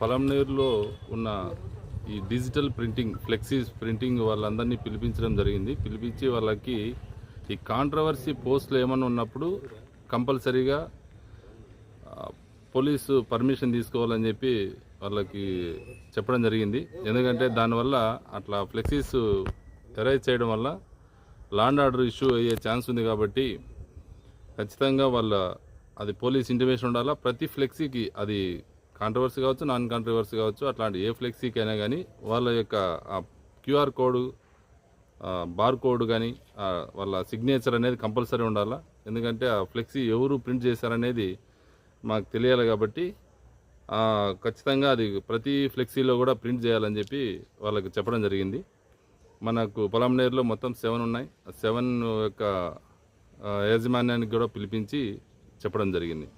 పలంనేరులో ఉన్న ఈ digital printing flexies printing వాళ్ళందరినీ పిలిపించడం జరిగింది. పిలిపించి వాళ్ళకి ఈ కాంట్రవర్సీ పోస్టులు ఏమైనా ఉన్నప్పుడు కంపల్సరీగా పోలీసు పర్మిషన్ తీసుకోవాలని చెప్పి వాళ్ళకి చెప్పడం జరిగింది. ఎందుకంటే దానివల్ల అట్లా ఫ్లెక్సీస్ ఎరైజ్ చేయడం వల్ల లాండ్ ఆర్డర్ ఇష్యూ అయ్యే ఛాన్స్ ఉంది కాబట్టి ఖచ్చితంగా వాళ్ళ అది పోలీస్ ఇంటిమేషన్ ఉండాలా? ప్రతి ఫ్లెక్సీకి అది కాంట్రవర్సీ కావచ్చు నాన్ కాంట్రవర్సీ కావచ్చు అట్లాంటి ఏ ఫ్లెక్సీకి అయినా కానీ వాళ్ళ యొక్క క్యూఆర్ కోడ్ బార్ కోడ్ కానీ వాళ్ళ సిగ్నేచర్ అనేది కంపల్సరీ ఉండాలా? ఎందుకంటే ఆ ఫ్లెక్సీ ఎవరు ప్రింట్ చేశారనేది మాకు తెలియాలి కాబట్టి ఖచ్చితంగా అది ప్రతి ఫ్లెక్సీలో కూడా ప్రింట్ చేయాలని చెప్పి వాళ్ళకి చెప్పడం జరిగింది. మనకు పొలంనేరులో మొత్తం సెవెన్ ఉన్నాయి. ఆ సెవెన్ యొక్క యాజమాన్యానికి కూడా పిలిపించి చెప్పడం జరిగింది.